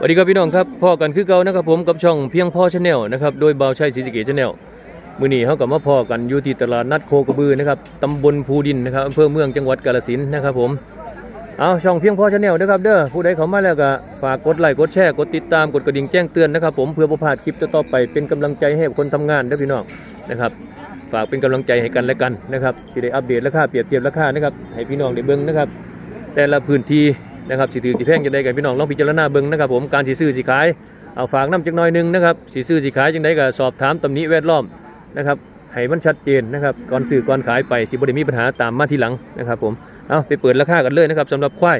สวัสดีครับพี่น้องครับพ่อกันคือเก่านะครับผมกับช่องเพียงพ่อชาแนลนะครับโดยเบาชัยศรีสะเกษชาแนลมื้อนี้เฮากับมาพ่อกันอยู่ที่ตลาดนัดโคกระบือนะครับตำบลภูดินนะครับอำเภอเมืองจังหวัดกาฬสินธุ์นะครับผมเอาช่องเพียงพ่อชาแนลนะครับเด้อผู้ใดเขามาแล้วก็ฝากกดไลค์กดแชร์กดติดตามกดกระดิ่งแจ้งเตือนนะครับผมเพื่อบ่พลาดคลิปต่อๆไปเป็นกำลังใจให้คนทำงานเด้อพี่น้องนะครับฝากเป็นกำลังใจให้กันและกันนะครับสิได้อัปเดตราคาเปรียบเทียบราคานะครับให้พี่น้องได้เบิ่งนะครับแต่ละพื้นที่ นะครับสิถือสิแพงจังไดกันพี่น้องลองพิจารณาเบิ่งนะครับผมการสิซื้อสิขายเอาฝากน้ำจักหน่อยหนึงนะครับสิซื้อสิขายจังไดก็สอบถามตำหนิแวดล้อมนะครับให้มันชัดเจนนะครับก่อนซื้อก่อนขายไปสิบ่ได้มีปัญหาตามมาทีหลังนะครับผมเอาไปเปิดราคากันเลยนะครับสำหรับควาย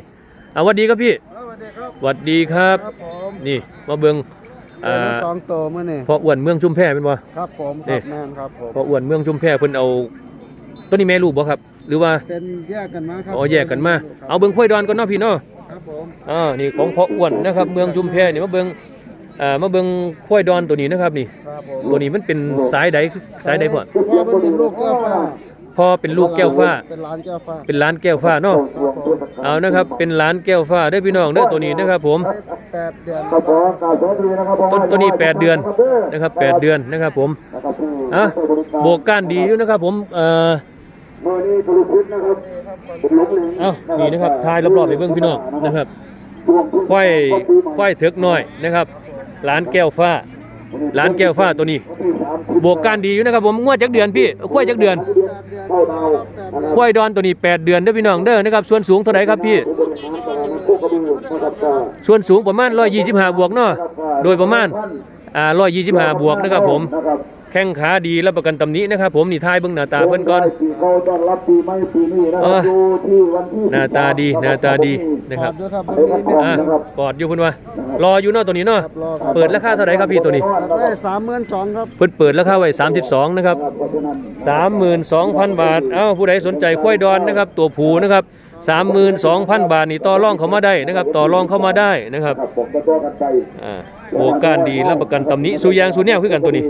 เอาหวัดดีครับพี่สวัสดีครับหวัดดีครับครับผมนี่มาเบิ่งเอ่อ่าสองตัวมื่อนี่พออ้วนเมืองชุมแพเป็นบ่ครับผมนี่ครับแม่นครับผมพออ้วนเมืองชุมแพเพิ่นเอาตัวนี้แม่ลูกบ่ครับ หรือว่าเป็นแยกกันมาครับอ๋อแยกกันมาเอาเบิ่งควายดอนก่อนเนาะพี่เนาะครับผม อ่านี่ของพ่ออ้วนนะครับ เมืองชุมแพนี่มาเบิงอ่ามาเบิงควายดอนตัวนี้นะครับนี่ ครับผมตัวนี้มันเป็นสายใดคือสายใดพ่อพ่อเป็นลูกแก้วฟ้าพ่อเป็นลูกแก้วฟ้า เป็นร้านแก้วฟ้าเป็นหล้านแก้วฟ้าเนาะครับผมเอานะครับ เป็นหล้านแก้วฟ้าได้อพี่น้องเด้อตัวนี้นะครับผม แปดเดือนต้นตัวนี้ 8 เดือนนะครับ 8 เดือนนะครับผมอะโบกก้านดีอยู่นะครับผมเอ่อเอ้านี่นะครับทายรอบๆไปเบิ่งพี่น้องนะครับควายควายเถิกน้อยนะครับหล้านแก้วฟ้าหล้านแก้วฟ้าตัวนี้โบกการดีอยู่นะครับผมงวดจักเดือนพี่ควายจักเดือนแปดเดือนแปดเดือนควายดอนตัวนี้ 8 เดือนเด้อพี่น้องเด้อนะครับส่วนสูงเท่าไหร่ครับพี่ ส่วนสูงประมาณ125บวกเนาะโดยประมาณอ่า125บวกนะครับผม แข้งขาดีรับประกันตำหนี้นะครับ ผมนี่ทายเบิ่งหน้าตาเพิ่นก่อนเขาต้อนรับปีใหม่ปีนี้นะคเอรับออยู่ที่วันที่หน้าตาดีหน้าตาดีนะครับด้วยครับวันนี้ไม่อะปอดอยู่เพิ่นว่ารออยู่เนาะตัวนี้เนาะครับรอครับเปิดราคาเท่าไหร่ครับพี่ตัวนี้ได้สามหมื่นสองครับเพิ่นเปิดราคาไว้32นะครับ32,000บาทเอ้าผู้ใดสนใจควายดอนนะครับ ตัวผูนะครับ32,000บาทนี่ต่อรองเข้ามาได้นะครับ ต่อรองเข้ามาได้นะครับครับผมก็ตัวกันไปอ่าโบกการดีรับประกันตำหนิสูยางสูแนวคือกันตัวนี้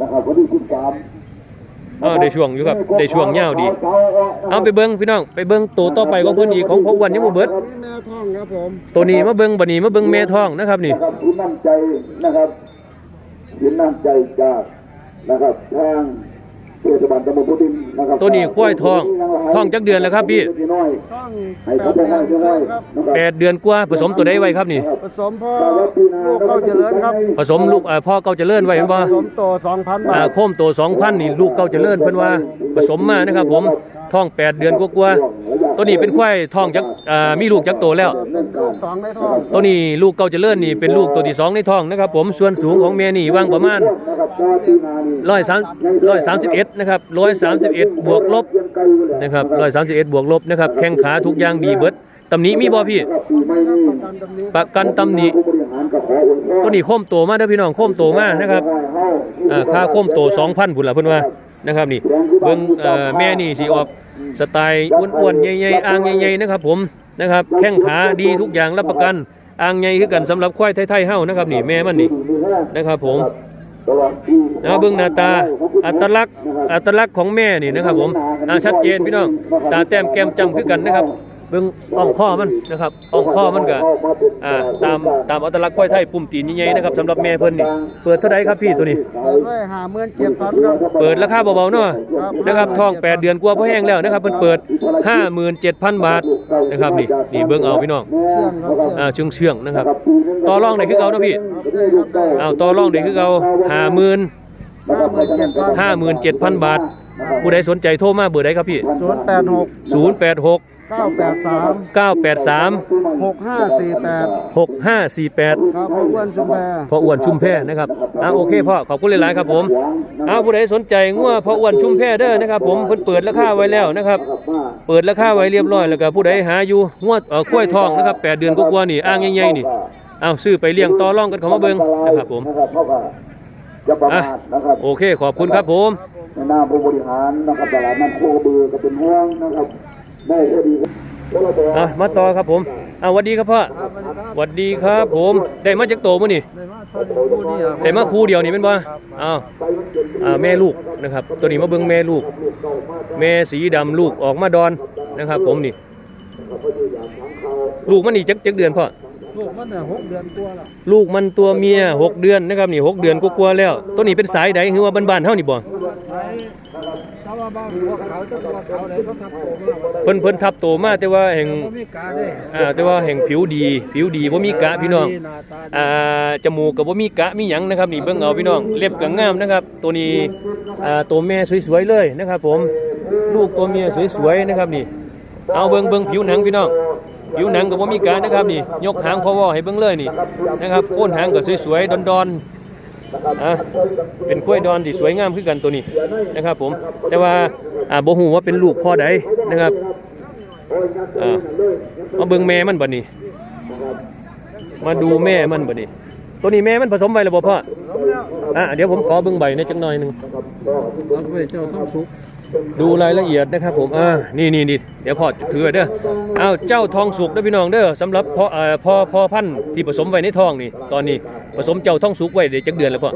นะครับวันที่สิบสามเออได้ช่วงอยู่ครับได้ช่วงยาวดี เอาไปเบิ่งพี่น้องไปเบิ่งตัวต่อไปของเพิ่นอีกของพ่ออ้วนยังบ่เบิดนี่แม่ท้องครับผมตัวนี้มาเบิ่งบัดนี้มาเบิ่งแม่ท้องนะครับนี่นะครับคุณน้ำใจนะครับสินน้ำใจจากนะครับทางเทศบาล ตำบลพุทธินนะครับตัวนี้ควายทองทองจักเดือนแล้วครับพี่น้อยท้องให้แปเขาดไปเดือให้นเพื่อให้ครับนะครับแปดเดือนกว่าผสมตัวใดไว้ครับนี่ ผสมพ่อลูกเข้าเจริญครับผสมลูกเอ่อพ่อเก่าเจริญไว้เห็นบ่ผสมโตสองพันบาอ่าทโคมโต2,000นี่ลูกเก่าเจริญเพิ่นว่า ผสมมานะครับผมท้อง8เดือนกว่าๆ ตัวนี้เป็นควายท้องจักอ่ามีลูกจักโตแล้วเป็นลูกสองในท้องตัวนี้ลูกเก่าเจริญนี่เป็นลูกตัวที่สองในท้องนะครับผมส่วนสูงของแม่นี่วางประมาณนะครับเจ้าที่นานี่ร้อยสามร้อยสามสิบเอ็ดนะครับร้อยสามสิบเอ็ดบวกลบยังไกลอยู่เลยนะครับร้อยสามสิบเอ็ดบวกลบนะครับแข้งขาทุกอย่างดีเบิด ตำหนิมีบ่พี่ ประกันตำหนิตัวนี้โคมโตมาเด้อพี่น้องโคมโตมากนะครับอ่าค่าโคมโตสองพันพุ่นละเพิ่นว่านะครับนี่เบิ่งเอ่อแม่นี่สิออกสไตล์อ้วนๆใหญ่ๆอ่างใหญ่ๆนะครับ ผมนะครับแข้งขาดีทุกอย่างรับประกันอ่างใหญ่คือกันสำหรับควายไทยๆเฮานะครับนี่แม่มันนี่นะครับ ผมตลอดปีนะเบิ่งหน้าตาอัตลักษณ์อัตลักษณ์ของแม่นี่นะครับ ผมน่าชัดเจนพี่น้องตาแต้มแก้มจ้ำคือกันนะครับ เบื้องอ่องข้อมันนะครับอ่องข้อมันกับอ่าตามตามอัตลักษณ์ควายไทยปุ่มตีนใหญ่ๆนะครับสำหรับแม่เพิ่นนี่เปิดเท่าไรครับพี่ตัวนี้ ด้วยหาเมื่อเจ็ดพันครับ เปิดราคาเบาๆเนาะนะครับทองแปดเดือนกลัวเพราะแห้งแล้วนะครับเพิ่นเปิด 57,000 บาทนะครับนี่นี่เบื้องเอาพี่น้องอ่าเชื่องเชื่องนะครับต่อรองได้คือเก่าเนาะพี่เอาต่อรองได้คือเก่า50,000ห้าหมื่นเจ็ดพันบาท ผู้ใดสนใจโทรมาเบอร์ใดครับพี่ 086 086 เก้าแปดสามเก้าแปดสามหกห้าสี่แปดหกห้าสี่แปดครับพ่ออ้วนชุมแพพ่ออ้วนชุมแพนะครับอ่าโอเคพ่อขอบคุณหลายๆครับผมเอาผู้ใดสนใจงัวพ่ออ้วนชุมแพเด้อนะครับ ผมเพิ่นเปิดราคาไว้แล้วนะครับ เปิดราคาไว้เรียบร้อยแล้วก็ผู้ใดหาอยู่งัวเอ่อกล้วยทองนะครับแปดเดือนกว่าๆนี่อ่างใหญ่ๆนี่เอาซื้อไปเลี้ยงต่อรองกันเข้ามาเบิ่งนะครับผมนะครับเท่ากับจะประมาทนะครับโอเคขอบคุณครับผม ในหน้าผู้บริหารนะครับตลาดนัดโคกระบือก็เป็นห่วงนะครับ ได้แค่ดีก็เราตัวอะมาต่อครับผมอ่าสวัสดีครับพ่อสวัสดีครับผมได้มาจากโตมื้อนี่แต่มาคู่เดียวนี่เป็นบ่อ้าวอ่าแม่ลูกนะครับ ตัวนี้มาเบิ่งแม่ลูก แม่สีดำลูกออกมาดอนนะครับ ผมนี่ ลูกมันนี่จักจักเดือนพ่อคลูกมันเนี่ยหกเดือนตัวแล้วลูกมันตัวเมียหกเดือนนะครับนี่หกเดือนกว่าๆแล้วตัวนี้เป็นสายใดคือว่าบ้านๆเฮานี่บ่ไอ้ถ้า ว่าบ้านพวกเขาจะตัวเขาได้เขาทำโตมากเพิ่นเพิ่นทับโตมาแต่ว่าแห่งบ่มีกาได้อ่าแต่ว่าแห่งผิวดี ผิวดีบ่มีกะพี่น้องหน้าตาดีอ่าจมูกก็บ่มีกะมีหยังนะครับนี่เบิ่งเอาพี่น้องเล็บก็งามนะครับ ตัวนี้อ่าตัวแม่สวยๆเลยนะครับ ผมลูกตัวเมียสวยๆนะครับนี่ เอาเบิ่งเบิ่งผิวหนังพี่น้อง ผิวหนังก็บ่มีกะนะครับนี่ ยกหางพอวอให้เบิ่งเลยนี่นะครับโค่นหางก็สวยๆดอนๆ อะเป็นกล้วยดอนที่สวยงามคือกันตัวนี้นะครับผมแต่ว่าอ่าบ่ฮู้ว่าเป็นลูกพ่อใดนะครับอ่ามาเบิ่งแม่มันบัดนี้มาดูแม่มันบัดนี้ตัวนี้แม่มันผสมไว้แล้วบ่พ่ออะเดี๋ยวผมขอเบิ่งใบในอยจักหน่อยหนึงรับไว้เจ้าต้องสุก ดูรายละเอียดนะครับผมอ่านี่นี่นี่เดี๋ยวพ่อถือไว้เด้ออ้าวเจ้าทองสุกเด้อพี่น้องเด้อสำหรับพ่อเอ่อพ่อพ่อพันธุ์ที่ผสมไว้ในท้องนี่ ตอนนี้ผสมเจ้าทองสุกไว้เดี๋ยวจักเดือนแล้วพ่อ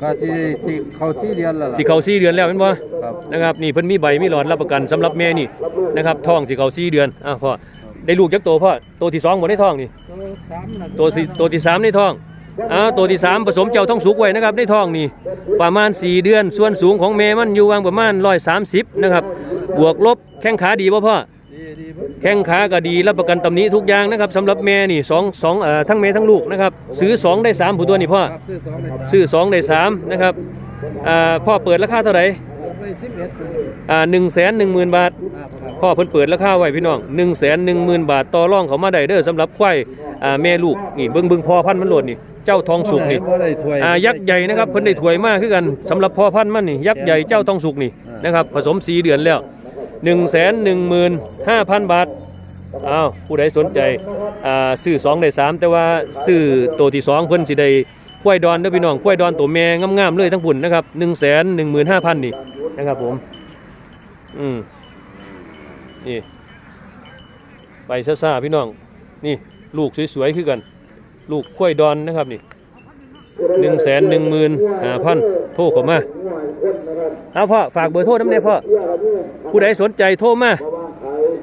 ก็ที่ที่เขาที่เรียนแล้วล่ะ สิเข้าสี่เดือนแล้วแม่นบ่ครับ นะครับนี่เพิ่นมีใบมีหลอดรับประกันสำหรับแม่นี่นะครับท้องสิเข้าสี่เดือนอ้าวพ่อได้ลูกจักโตพ่อโตที่สองบ่ในท้องนี่ ตัวสามน่ะตัวที่ตัวที่สามในท้อง อ้าวตัวที่สามผสมเจ้าท้องสุกไว้นะครับในท้องนี่ประมาณ 4 เดือน ส่วนสูงของแม่มันอยู่วางประมาณ130นะครับบวกลบแข้งขาดีป่ะพ่อแข้งขาก็ดีรับประกันตำหนี้ทุกอย่างนะครับสำหรับแม่นี่สองสองเอ่อทั้งแม่ทั้งลูกนะครับซื้อ 2 ได้3ผู้ตัวนี่พ่อซื้อสองเลยซื้อ2ได้3นะครับอ่าพ่อเปิดราคาเท่าไหร่ ไปสิบเอ็ดอ่าหนึ่งแสนหนึ่งหมื่นบาทพ่อเพิ่นเปิดราคาไว้พี่น้อง1นึ่งแสนหนึ่งหมื่นบาทต่อรองเขามาได้เด้อสำหรับควายอ่าแม่ลูกนี่เบิ่งเบิ่งพ่อพันธุ์มันโหลดนี่เจ้าทองสุกนี่ยอ่ายักษ์ใหญ่นะครับเพิ่นได้ถวยมากคือกันสำหรับพ่อพันธุ์มันนี่ยักษ์ใหญ่เจ้าทองสุกนี่นะครับผสมสีเดือนแล้ว1นึ่งแสนหนึ่งหมื่นห้าพันบาทอ้าวผู้ใดสนใจอ่าซื้อสองได้สามแต่ว่าซื้อตัวที่สองเพิ่นสิได้กล้วยดอนเด้อพี่น้องกล้วยดอนตัวแม่งามๆเลยทั้งพุ่นนะครับ1นึ่งแสนหนึ่งหมื่นห้าพันนี่ นะครับผม อืมนี่ไปซ่าๆพี่น้อง นี่ลูกสวยๆคือกัน ลูกกล้วยดอนนะครับนี่หนึ่งแสนหนึ่งหมื่นห้าพันโทรเข้ามาเอาพ่อ ฝากเบอร์โทรน้ำเนี่ยพ่อ ผู้ใดสนใจโทรมา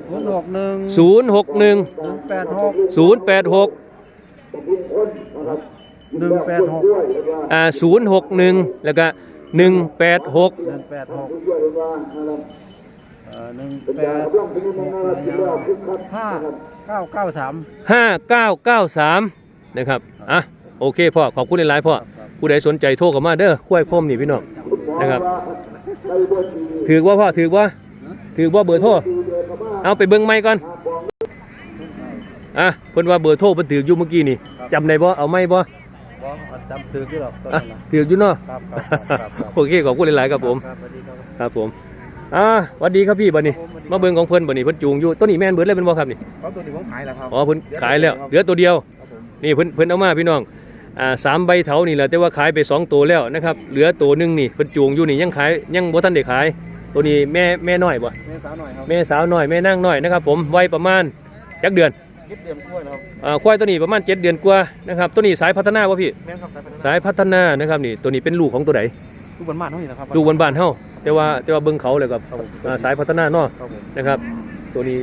ศูนย์หกหนึ่งศูนย์หกหนึ่งหนึ่งแปดหกศูนย์แปดหกหนึ่งแปดหกอ่าศูนย์หกหนึ่งแล้วก็ หนึ่งแปดหกหนึ่งแปดหกเอ่อหนึ่งแปดหกห้าเก้าเก้าสามห้าเก้าเก้าสามนะครับอะโอเคพ่อขอบคุณหลายๆพ่อผู้ใดสนใจโทรเข้ามาเด้อคุ้ยพมนี่พี่น้องนะครับถือว่าพ่อถือว่าถือว่าเบอร์โทรเอาไปเบิ้งไม้ก่อนอะเพิ่นว่าเบอร์โทรเพิ่นถืออยู่เมื่อกี้นี่จำได้บ่เอาไม้บ่บอก จำถือกี่หรอกตอนอะนั้นนะถืออยู่เนาะ ครับครับครับครับโอเคขอบคุณหลายๆครับผม ครับสวัสดีครับ ครับผม อ่าสวัสดีครับพี่บัดนี้มาเบิ่งของเพิ่นบัดนี้เพิ่นจูงอยู่ต้นนี้แม่นเบิดเลยเป็นบ่ครับนี่เขาตัวนี้ผมขายแล้วครับ อ๋อเพิ่นขายแล้ว เหลือตัวเดียว ครับผมนี่เพิ่นเพิ่นเอามาพี่น้อง อ่าสามใบเถานี่แหละแต่ว่าขายไปสองตัวแล้วนะครับ เหลือตัวหนึงนี่เพิ่นจูงอยู่นี่ยังขายยังบ่ทันได้ขาย ตัวนี้แม่แม่น้อยบ่ แม่สาวหน่อยครับแม่สาวน้อยแม่นางน้อยนะครับผมวัยประมาณจักเดือน คิดเตรียมกล้วยนะครับอ่าควายตัวนี้ประมาณ7เดือนกว่านะครับตัวนี้สายพัฒนาบ่พี่ แม่ครับสายพันธุ์สายพัฒนานะครับนี่ตัวนี้เป็นลูกของตัวใดลูกบอลมานเท่านี้นะครับลูกบ้านๆเฮาแต่ว่าแต่ว่าเบิ่งเขาเลยครับครับผมอ่าสายพัฒนาเนาะครับผมนะครับตัวนี้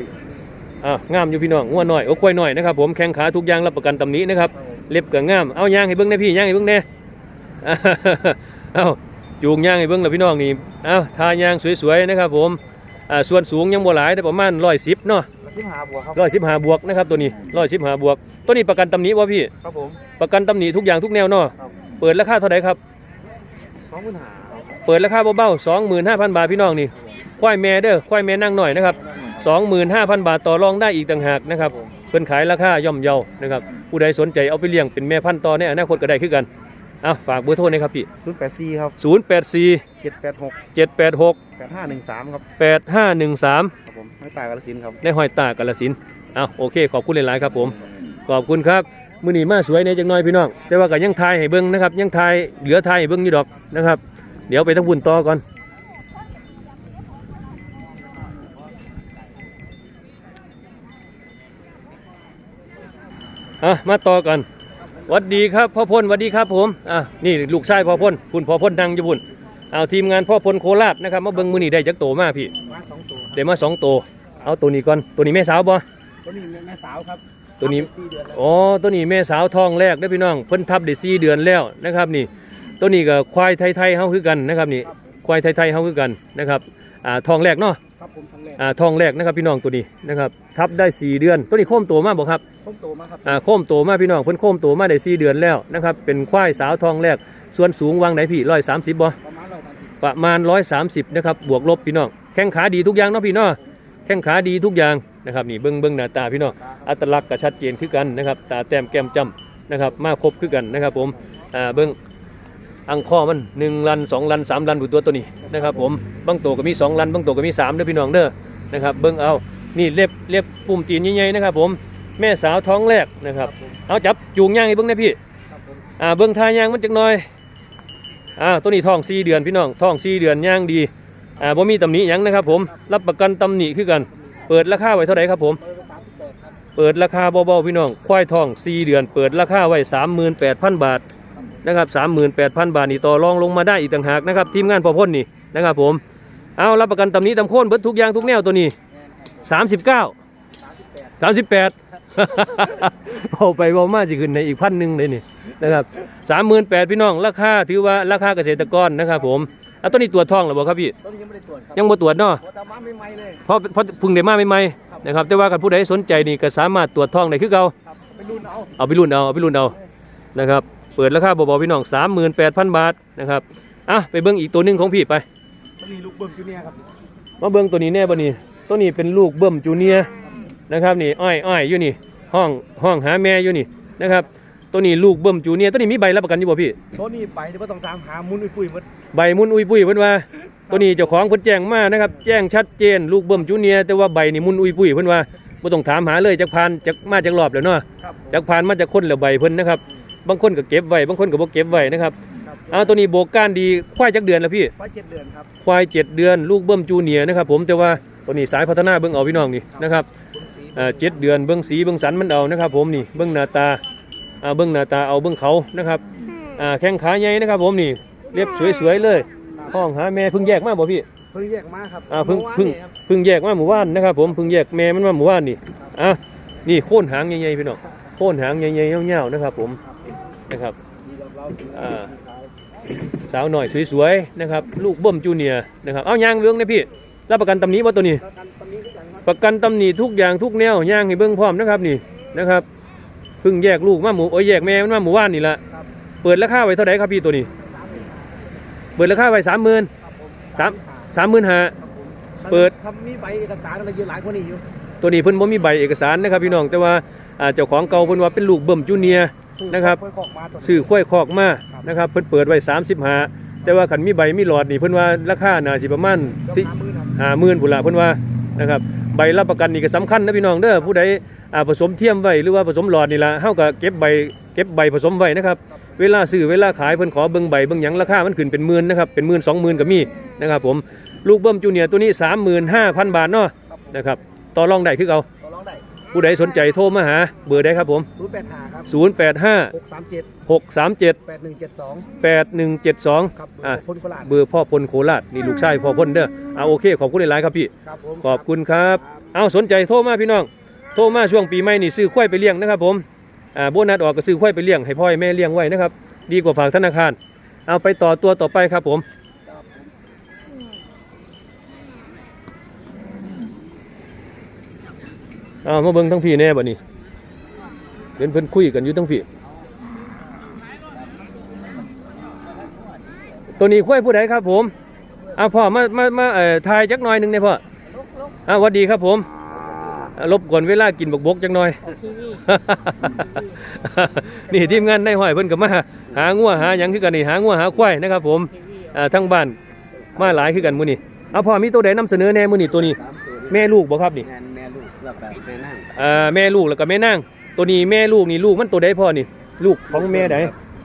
อ่างามอยู่พี่น้องงัวหน่อยโอ้ควายหน่อยนะครับผมแข้งขาทุกอย่างรับประกันตำหนี้นะครับครับผมเล็บก็งาม เอาย่างให้เบิ้งแน่พี่ย่างให้เบิ้งแน่ เอาจูงย่างให้เบิ้งแล้วพี่น้องนี่ เอาทาย่างสวยๆนะครับผม อ่าส่วนสูงยังบ่หลายแต่ประมาณร้อยสิบเนาะ สิบหาบัวครับ ร้อยสิบห้าบวกนะครับตัวนี้ร้อยสิบห้าบวก ตัวนี้ประกันตำหนี้วะพี่ ครับผม ประกันตำหนี้ทุกอย่างทุกแนวเนาะครับ เปิดราคาเท่าไหร่ครับ สองหมื่นหาเปิดราคาเบาๆสองหมื่นห้าพันบาทพี่น้องนี่ควายแม่เด้อควายแม่นั่งหน่อยนะครับสองหมื่นห้าพันบาทต่อรองได้อีกต่างหากนะครับเพิ่นขายราคาย่อมเยานะครับผู้ใดสนใจเอาไปเลี้ยงเป็นแม่พันธุ์ต่อในอนาคตก็ได้คือกัน เอาฝากเบอร์โทรหนะครับพี่ ศูนย์แปดสี่ครับ0 8 4 เจ็ดแปดหก7 8 6 แปดห้าหนึ่งสามครับ8 5 1 3 ครับผมไม่ตายกาลสินธุ์ครับ ในห้อยตากาลสินธุ์เอาโอเค ขอบคุณหลายๆครับผม ขอบคุณครับ มื้อนี้มาสวยในจังน้อยพี่น้อง แต่ว่าก็ยังทายให้เบิ่งนะครับ ยังทายเหลือทายให้เบิ่งอยู่ดอกนะครับ เดี๋ยวไปทั้งบุญต่อก่อน อะ มาต่อกันห วัดดีครับพ่อพลหวัดดีครับผมอะนี่ลูกชายพ่อพลคุณพ่อพลนั่งอยู่บุญเอาทีมงานพ่อพลโคราชนะครับมาเบิ่งมือนี้ได้จักโตมาพี่มาสองตัวได้มาสองโตวเอาตัวนี้ก่อนตัวนี้แม่สาวบ่ตัวนี้แม่สาวครับตัวนี้สี่เดือนแล้วอ๋อตัวนี้แม่สาวทองแรกได้อพี่น้องเพิ่นทับได้สี่เดือนแล้วนะครับนี่ ตัวนี้ก็ควายไทยๆเฮาคือกันนะครับนี่ควายไทยๆเฮาคือกันนะครับอ่าทองแรกเนาะ ครับผมทั้งแรกอ่าทองแรกนะครับพี่น้องตัวนี้นะครับทับได้สี่เดือน ตัวนี้โค้มตัวมาบ่ครับผมโตมาครับอ่าโค้มตัวมาพี่น้องเพิ่นโค้มตัวมาได้สี่เดือนแล้วนะครับเป็นควายสาวทองแรกส่วนสูงวางไหนพี่ร้อยสามสิบบ่ประมาณร้อยสามสิบประมาณ130นะครับบวกลบพี่น้องแข้งขาดีทุกอย่างเนาะพี่เนาะแข้งขาดีทุกอย่างนะครับนี่เบิ้งเบิ้งหน้าตาพี่น้องอัตลักษณ์ก็ชัดเจนคือกันนะครับตาแต้มแก้มจ้ำนะครับมาครบคือกันนะครับผมอ่าเบิ้ง อังข้อมัน1ลัน2ลัน3ลันดูตัวตัวนี้นะครับผมบางตัวก็มี 2 ลันบางตัวก็มี3เด้อพี่น้องเด้อนะครับเบิ้งเอานี่เล็บเล็บปุ่มตีนใหญ่ๆนะครับผมแม่สาวท้องแรกนะครับเอาจับจูงย่างให้เบิ้งนะพี่ครับผมอ่าเบิ้งทายางมันจักหน่อยอ่าตัวนี้ท้อง4เดือนพี่น้องท้อง4เดือนย่างดีอ่าบ่มีตำหนิหยังนะครับผมรับประกันตำหนิคือกัน เปิดราคาไว้เท่าไหร่ครับผมเปิดไปสามสิบแปดครับเปิดราคาเบาๆพี่น้องควายทอง 4 เดือน เปิดราคาไว้ 38,000 บาท นะครับ38,000บาทนี่ต่อรองลงมาได้อีกต่างหากนะครับทีมงานพอพ่นนี่นะครับผมเอารับประกันตำหนิตำโค่นเบิดทุกอย่างทุกแนวตัวนี้39สามสิบแปด38เอาไปเบามาสิขึ้นในอีกพันหนึ่งเลยนี่นะครับ38,000พี่น้องราคาถือว่าราคาเกษตรกรนะครับผมเอาตัวนี้ตรวจท้องหรือเปล่าครับพี่ต้นนี้ยังไม่ได้ตรวจครับยังบ่ตรวจเนาะหัวตาม้าใหม่ๆเลยเพราะเพราะเพึ่งได้มาใหม่ๆนะครับแต่ว่ากันผู้ใดสนใจนี่ก็สามารถตรวจท้องได้คือเก่าครับไปรุ่นเอาเอาไปรุ่นเอาเอาไปรุ่นเอานะครับ เปิดราคาเบาๆพี่น้อง38,000บาทนะครับอะไปเบิ้งอีกตัวหนึงของพี่ไปมันมีลูกเบิ้มจูเนียร์ครับมาเบิ้งตัวนี้แน่บ่นี่ตัวนี้เป็นลูกเบิ้มจูเนียร์นะครับนี่อ้อยอ้อยอยู่นี่ห้องห้องหาแม่อยู่นี่นะครับตัวนี้ลูกเบิ้มจูเนียร์ตัวนี้มีใบรับประกันอยู่บ่พี่ตัวนี้ไปเดี๋ยวบ่ต้องตามหามุนอุ้ยปุ้ยหมดใบมุนอุยปุยเพิ่นว่า ตัวนี้เจ้าของเพิ่นแจ้งมานะครับแจ้งชัดเจนลูกเบิ้มจูเนียร์แต่ว่าใบนี่มุนอุยปุยเพิ่นว่าบ่ต้องถามหาเลยจักผ่านจักมาจักรอบแล้วเนาะครับจากผ่านมาจากคนแล้วใบเพิ่นนะครับ บางคนก็เก็บไว้บางคนก็บ่เก็บไว้นะครับครับเอาตัวนี้โบกก้านดีควายจักเดือนแล้วพี่ ไว้เจ็ดเดือนครับควายเจ็ดเดือนลูกเบิ้มจูเนียร์นะครับผมแต่ว่าตัวนี้สายพัฒนาเบิ้งเอาพี่น้องนี่นะครับคุณสีอ่าเจ็ดเดือนเบิ้งสีเบิ้งสันมันเอานะครับ ผมนี่เบิ้งหน้าตาอ่าเบิ้งหน้าตาเอาเบิ้งเขานะครับอ่าแข้งขาใหญ่นะครับ ผมนี่เรียบสวยๆเลยห้องหาแม่เพิ่งแยกมาบ่พี่ เพิ่งแยกมาครับอ่าเพิ่งมื่อวานเพิ่งนี่ครับเพิ่งแยกมาหมู่บ้านนะครับผมเพิ่งแยกแม่มันมาหมู่บ้านนี่อะนี่โค่นหางใหญ่ๆพี่น้องโค่นหางใหญ่ๆยาวๆนะครับผม นะครับสีดอกเราสีอ่าสีขาวสาวหน่อยสวยๆนะครับ ลูกเบิ้มจูเนียร์นะครับเอายางเบื้องนะพี่รับประกันตำหนี้ว่าตัวนี้แล้วกันตอนนี้ก็ยังครับประกันตำหนิทุกอย่างทุกแนวยางให้เบิ้งพร้อมนะครับนี่นะครับเพิ่งแยกลูกมาหมูโอ้ยแยกแม่มันมาหมู่บ้านนี่ละครับเปิดราคาไว้เท่าไหร่ครับพี่ตัวนี้ เปิดราคาไว้สามหมื่นครับผมสามสามหมื่นห้าครับผมเปิดทำมีใบเอกสารอะไรเยอะหลายกว่านี้อยู่ตัวนี้เพิ่นบ่มีใบเอกสารนะครับพี่น้องแต่ว่าอ่าเจ้าของเก่าเพิ่นว่าเป็นลูกเบิ้มจูเนียร์ นะครับค่อยๆออกมาตัวนี้ ซื้อข้อยคอกมานะครับเพิ่นเปิดไว้35แต่ว่าคันมีใบมีหลอดนี่เพิ่นว่าราคาน่าสิประมาณสิยกหามือครับห้าหมื่นพุ่นละเพิ่นว่านะครับใบรับประกันนี่ก็สำคัญนะพี่น้องเด้อผู้ใดอ่าผสมเทียมไว้หรือว่าผสมหลอดนี่ละเฮาก็เก็บใบเก็บใบผสมไว้นะครับเวลาซื้อเวลาขายเพิ่นขอเบิ่งใบเบิ่งหยังราคามันขึ้นเป็นหมื่นนะครับเป็นหมื่นสองหมื่นก็มีนะครับผมลูกเบิ้มจูเนียร์ตัวนี้ 35,000 บาทเนาะครับผมนะครับต่อรองได้คือเก่าต่อรองได้ ผู้ใดสนใจโทรมาหา เบอร์ใดครับผม ศูนย์แปดห้าครับ085หกสามเจ็ด637แปดหนึ่งเจ็ดสอง8172 ครับอะพ้นโคราชเบอร์พ่อพลโคราชนี่ลูกชายพ่อพลเด้อเอาโอเคขอบคุณหลายๆครับพี่ ครับผม ขอบคุณครับ เอาสนใจโทรมาพี่น้อง โทรมาช่วงปีใหม่นี่ซื้อควายไปเลี้ยงนะครับผม อ่าโบนัสออกก็ซื้อควายไปเลี้ยงให้พ่อให้แม่เลี้ยงไว้นะครับ ดีกว่าฝากธนาคาร เอาไปต่อตัวต่อไปครับผม เอามาเบิ่งทั้งพี่แน่บัดนี้เห็นเพิ่นคุยกันอยู่ทั้งพี่ ตัวนี้ควายผู้ใดครับผมเอาพ่อมามามาเอ่อทายจักหน่อยหนึ่งเนี่ยพ่ออ่าสวัสดีครับผมรบกวนเวลากินบกบกจักหน่อย นี่ทีมงานในห้อยเพิ่นก็มา หางัวหาหยังคือกันนี่หางัวหาควายนะครับ ผมอ่าทั้งบ้านมาหลายคือกันมื้อนี้เอาพ่อมีตัวใดนำเสนอแน่มื้อนี้ตัวนี้ แม่ลูกบ่ครับนี่ แม่แม่ลูกแล้วก็แม่นั่งอ่าแม่ลูกแล้วก็แม่นางตัวนี้แม่ลูกนี่ลูกมันตัวใดพ่อนี่ ลูกของแม่ใด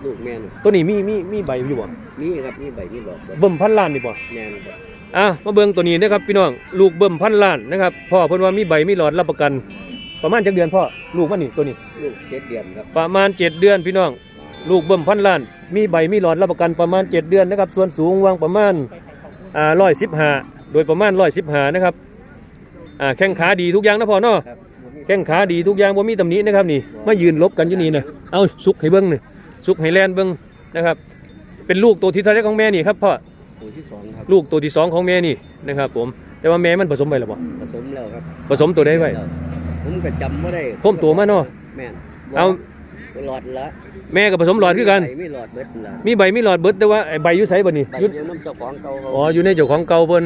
ลูกแม่นตัวนี้มีมีมีใบอยู่บ่นี่ครับนี่ใบนี่บอกเบิ่มพันล้านนี่บ่แม่นครับอะมาเบิ่งตัวนี้นะครับพี่น้องลูกเบิ่มพันล้านนะครับพ่อเพิ่นว่ามีใบมีหลอดรับประกัน ประมาณจักเดือนพ่อลูกมันนี่ตัวนี้ลูกเจ็ดเดือนครับประมาณ7เดือนพี่น้องลูกเบิ่มพันล้าน มีใบมีหลอดรับประกันประมาณ7เดือนนะครับส่วนสูงวางประมาณอ่าร้อยสิบห้าโดยประมาณร้อยสิบห้านะครับ อ่าแข้งขาดีทุกอย่างนะพ่อเนาะครับบ่มีแข้งขาดีทุกอย่างบ่มีตำหนินะครับนี่มายืนลบกันอยู่นี่นะเอาสุกให้เบิ้งนี่สุกให้แลนเบิ้งนะครับ เป็นลูกตัวที่เท่าไรของแม่นี่ครับพ่อตัวที่สองครับลูกตัวที่สองของแม่นี่นะครับ ผมแต่ว่าแม่มันผสมไปหรือเปล่าผสมแล้วครับผสมตัวได้ไว้ ผมก็จำไม่ได้ผมตัวมาเนาะ แม่นเอา หลอดละแม่กับผสมหลอดคือกันใส่ไม่หลอดเบิดละมีใบมีหลอดเบิดแต่ว่าไอ้ใบอยู่ไสบ่นี่ใบอยุดเดียวน้ำเจ้าของเก่าเขาอ๋ออยู่ในเจ้าของเก่าเพิ่น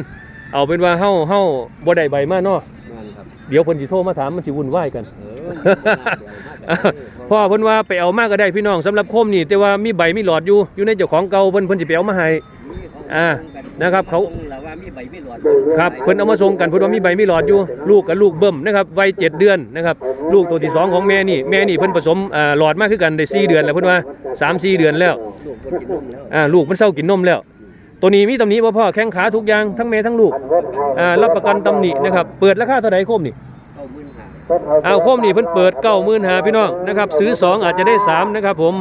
เอาเป็นว่าเฮาเฮาบ่ได้ใบมาเนาะแม่นครับเดี๋ยวเพิ่นสิโทรมาถามมันสิวุ่นวายกัน เออมันก็น่าเดี๋ยวมาจากนี่พ่อเพิ่นว่าไปเอามาก็ได้พี่น้องสำหรับโคมนี่แต่ว่ามีใบมีหลอดอยู่อยู่ในเจ้าของเก่าเพิ่นเพิ่นสิไปเอามาให้ อ่านะครับเขาเราว่ามีใบไม่หลอดครับเพิ่นเอามาส่งกันเพิ่นว่ามีใบมีหลอดอยู่ ลูกกับลูกเบิ่มนะครับวัยเจ็ดเดือนนะครับลูกตัวที่สองของแม่นี่แม่นี่เพิ่นผสมอ่าหลอดมาคือกันได้สี่เดือนแล้วเพิ่นว่าสามสี่เดือนแล้วลูกก็กินนมแล้วอ่าลูกมันเศร้ากินนมแล้ว ตัวนี้มีตำหนิบ่พ่อแข้งขาทุกอย่างทั้งแม่ทั้งลูกอ่ารับประกันตำหนินะครับเปิดราคาเท่าไหร่โคมนี่เข้ามื่นหาเอาโคมนี่เพิ่นเปิดเก้าหมื่นหาพี่น้องนะครับซื้อสองอาจจะได้สามนะครับผม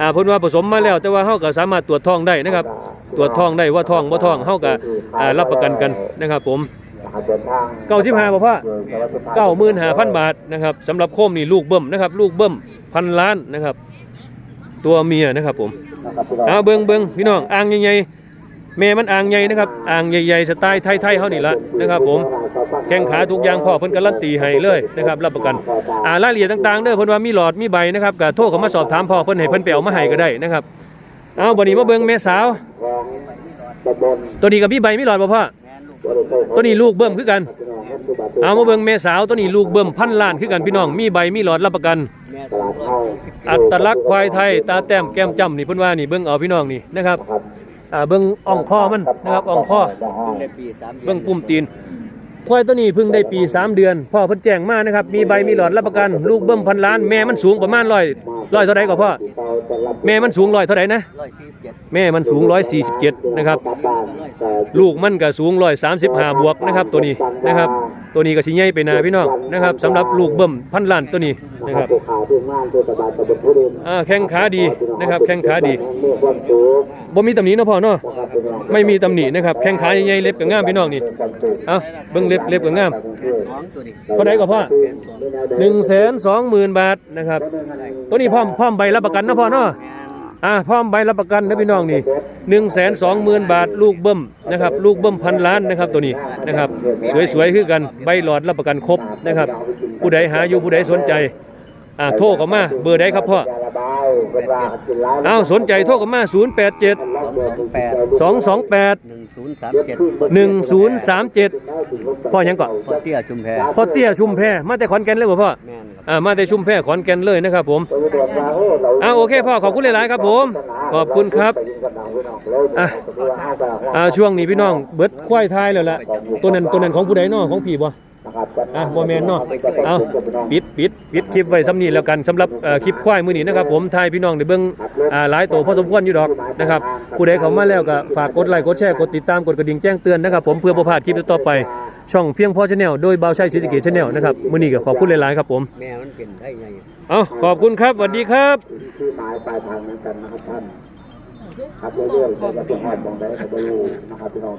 อ่าเพิ่นว่าผสมมาแล้วแต่ว่าเฮาก็สามารถตรวจท้องได้นะครับตรวจท้องได้ว่าท้องบ่ท้องเฮาก็อ่ารับประกันกันนะครับผมเก้าสิบห้าบ่พ่อเก้าหมื่นห้าพันบาทนะครับสำหรับโคมนี่ลูกเบิ่มนะครับลูกเบิ่มพันล้านนะครับ ตัวเมียนะครับผมเอาเบิ่งเบิ่งพี่น้องอ่างใหญ่ๆ แม่มันอ่างใหญ่นะครับอ่างใหญ่ๆสไตล์ไทยๆเฮานี่ละนะครับผมแข้งขาทุกอย่างพ่อเพิ่นการันตีให้เลยนะครับรับประกันอ่ารายละเอียดต่างๆเด้อเพิ่นว่ามีหลอดมีใบนะครับก็โทรเข้ามาสอบถามพ่อเพิ่นให้เพิ่นไปเอามาให้ก็ได้นะครับเอาบัดนี้มาเบิ่งแม่สาว ตัวนี้ก็มีใบมีหลอดบ่พ่อตัวนี้ลูกเบิ่มคือกัน เอามาเบิ่งแม่สาวตัวนี้ลูกเบิ่มพันล้านคือกันพี่น้อง มีใบมีหลอดรับประกัน อัตลักษณ์ควายไทย ตาแต้มแก้มจ้ำนี่เพิ่นว่านี่เบิ่งเอาพี่น้องนี่นะครับ อ่าเบิ่งอ่องคอมันนะครับอ่องคอเพิ่งได้ปีสามดือนเบิ้งปุ่มตีนควายตัวนี้เพิ่งได้ปี 3 เดือนพ่อเพิ่นแจ้งมานะครับมีใบมีหลอดรับประกันลูกเบิ่มพันล้านแม่มันสูงประมาณร้อยร้อยเท่าไหร่ก็พ่อแม่มันสูงร้อยเท่าไหร่นะร้อยสี่สิบเจ็ดแม่มันสูง147นะครับร้อยสามลูกมันก็สูง135บวกนะครับตัวนี้นะครับ ตัวนี้ก็สิใหญ่ไปนาพี่น้องนะครับสำหรับลูกเบิ่มพันล้านตัวนี้นะครับอ่าแข้งขาดีนะครับ แข้งขาดีบ่มีตำหนินะพ่อเนาะไม่มีตำหนินะครับแข้งขาใหญ่ๆเล็บก็งามพี่น้องนี่เอาเบิ่งเล็บเล็บก็งามเท่าไหร่ก็พ่อหนึ่งแสนสองหมื่นบาทนะครับตัวนี้พร้อมพร้อมใบรับประกันนะพ่อเนาะ อ่าพร้อมใบรับประกันนะพี่น้องนี่หนึ่งแสนสองหมื่นบาทลูกเบิ้มนะครับลูกเบิ้มพันล้านนะครับตัวนี้นะครับสวยๆคือกันใบหลอดรับประกันครบนะครับผู้ใดหาอยู่ผู้ใดสนใจอ่าโทรเข้ามาเบอร์ใดครับพ่อเอาสนใจโทรเข้ามา 0 8 7สองสองแปด2 2หนึ่งศูนย์สามเจ็ด8 1 0 3 7 พ่อยังก่อนพอเตี้ยชุมแพพ่อเตี้ยชุมแพมาแต่ขอนแก่นเลยบ่พ่อแม่นครับ อ่ามาแต่ชุมแพขอนแก่นเลยนะครับผมอ่าโอเคพ่อขอบคุณหลายๆครับผม ขอบคุณครับอะอ่าช่วงนี้พี่น้องเบิดควายทายแล้วล่ะตัวนั้นตัวนั้นของผู้ใดเนาะของพี่บ่ อะบ่แม่นเนาะเอาปิดปิดปิดคลิปไว้ซ้ำนี้แล้วกันสำหรับเอ่อคลิปควายมื้อนี้นะครับผมทายพี่น้องได้เบิ่งอ่าหลายตัวพอสมควรอยู่ดอกนะครับผู้ใดเข้ามาแล้วก็ฝากกดไลค์กดแชร์กดติดตามกดกระดิ่งแจ้งเตือนนะครับผมเพื่อบ่พลาดคลิปต่อๆไปช่องเพียงพอชาแนลโดยบ่าวชัยศรีสะเกษชาแนลนะครับมื้อนี้ก็ขอบคุณหลายๆครับผมแม่มันเป็นได้ไงเอาขอบคุณครับสวัสดีครับที่หมายปลายทางเหมือนกันนะครับท่านครับเรื่อยๆเราจะหอดมองได้ก็จะรู้นะครับพี่น้อง